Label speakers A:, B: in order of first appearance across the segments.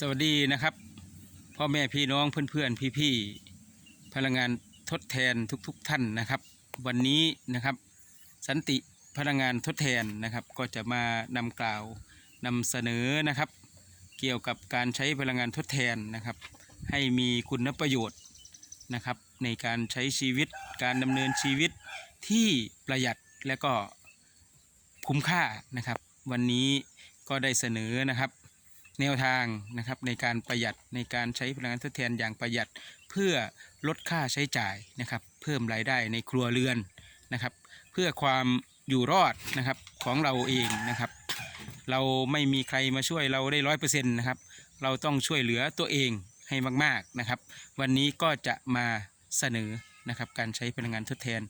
A: สวัสดีนะครับ พ่อแม่พี่น้องเพื่อนๆ พี่ๆพลังงานทดแทนทุกๆท่านนะครับ วันนี้นะครับสันติพลังงานทดแทนนะครับก็จะมานำกล่าวนำเสนอนะครับ เกี่ยวกับการใช้พลังงานทดแทนนะครับ ให้มีคุณประโยชน์นะครับ ในการใช้ชีวิตการดำเนินชีวิตที่ประหยัดและก็คุ้มค่านะครับ วันนี้ก็ได้เสนอนะครับ แนวทางนะครับในการประหยัดในการใช้พลังงานทดแทนอย่างประหยัดเพื่อลดค่าใช้จ่ายนะครับ เพิ่มรายได้ในครัวเรือนนะครับ เพื่อความอยู่รอดนะครับของเราเองนะครับ เราไม่มีใครมาช่วยเราได้ร้อยเปอร์เซ็นต์นะครับ เราต้องช่วยเหลือตัวเองให้มากๆนะครับ วันนี้ก็จะมาเสนอนะครับการใช้พลังงานทดแทน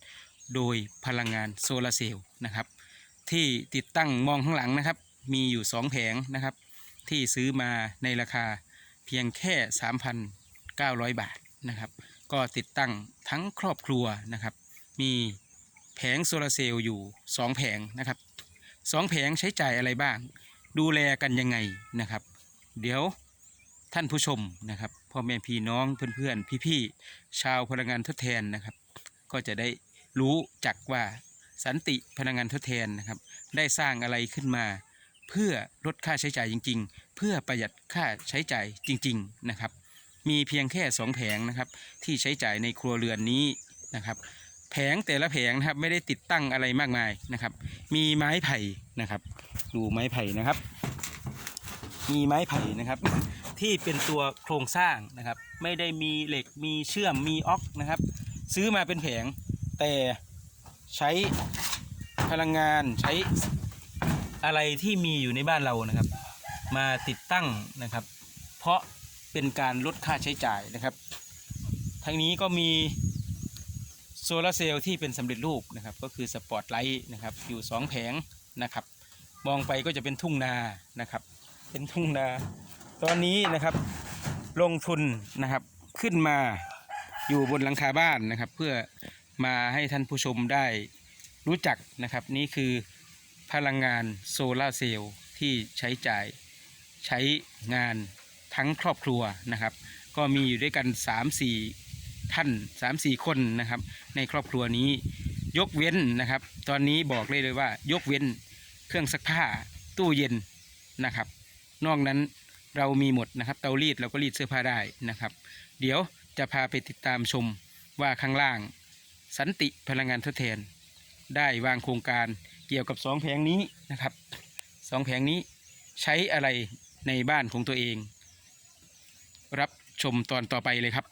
A: โดยพลังงานโซลาร์เซลล์นะครับ ที่ติดตั้งมองข้างหลังนะครับ มีอยู่ 2 แผงนะครับ ที่ซื้อมาในราคาเพียงแค่ 3,900 บาทนะครับ ก็ติดตั้งทั้งครอบครัวนะครับ มีแผงโซลาร์เซลล์อยู่ 2 แผงนะครับสองแผงใช้จ่ายอะไรบ้าง ดูแลกันยังไงนะครับ เดี๋ยวท่านผู้ชมนะครับพ่อแม่พี่น้องเพื่อนๆ พี่ๆ ชาวพลังงานทดแทนนะครับ ก็จะได้รู้จักว่าสันติพลังงานทดแทนนะครับ ได้สร้างอะไรขึ้นมา เพื่อลดค่าใช้จ่ายจริง ๆ เพื่อประหยัดค่าใช้จ่ายจริง ๆนะครับ มีเพียงแค่สองแผงนะครับ ที่ใช้จ่ายในครัวเรือนนี้นะครับ แผงแต่ละแผงนะครับไม่ได้ติดตั้งอะไรมากมายนะครับ มีไม้ไผ่นะครับ ดูไม้ไผ่นะครับ มีไม้ไผ่นะครับ ที่เป็นตัวโครงสร้างนะครับ ไม่ได้มีเหล็กมีเชื่อมมีออกนะครับ ซื้อมาเป็นแผงแต่ใช้พลังงานใช้ อะไรที่มีอยู่ในบ้านเรานะครับ มาติดตั้งนะครับ เพราะเป็นการลดค่าใช้จ่ายนะครับทั้งนี้ก็มีโซลาร์เซลล์ที่เป็นสำเร็จรูปนะครับ ก็คือสปอตไลท์นะครับอยู่2แผงนะครับ มองไปก็จะเป็นทุ่งนานะครับ เป็นทุ่งนา ตอนนี้นะครับลงทุนนะครับขึ้นมาอยู่บนหลังคาบ้านนะครับ เพื่อมาให้ท่านผู้ชมได้รู้จักนะครับ นี่คือ พลังงานโซลาร์เซลล์ที่ใช้จ่ายใช้งานทั้งครอบครัวนะครับ ก็มีอยู่ด้วยกัน 3-4 ท่าน 3-4 คนนะครับ ในครอบครัวนี้ยกเว้นนะครับ ตอนนี้บอกเลยเลยว่ายกเว้นเครื่องซักผ้าตู้เย็นนะครับ นอกนั้นเรามีหมดนะครับ เตารีดเราก็รีดเสื้อผ้าได้นะครับ เดี๋ยวจะพาไปติดตามชมว่าข้างล่าง สันติพลังงานทดแทน ได้วางโครงการ เกี่ยวกับสองแผงนี้นะครับสองแผงนี้ใช้อะไรในบ้านของตัวเอง รับชมตอนต่อไปเลยครับ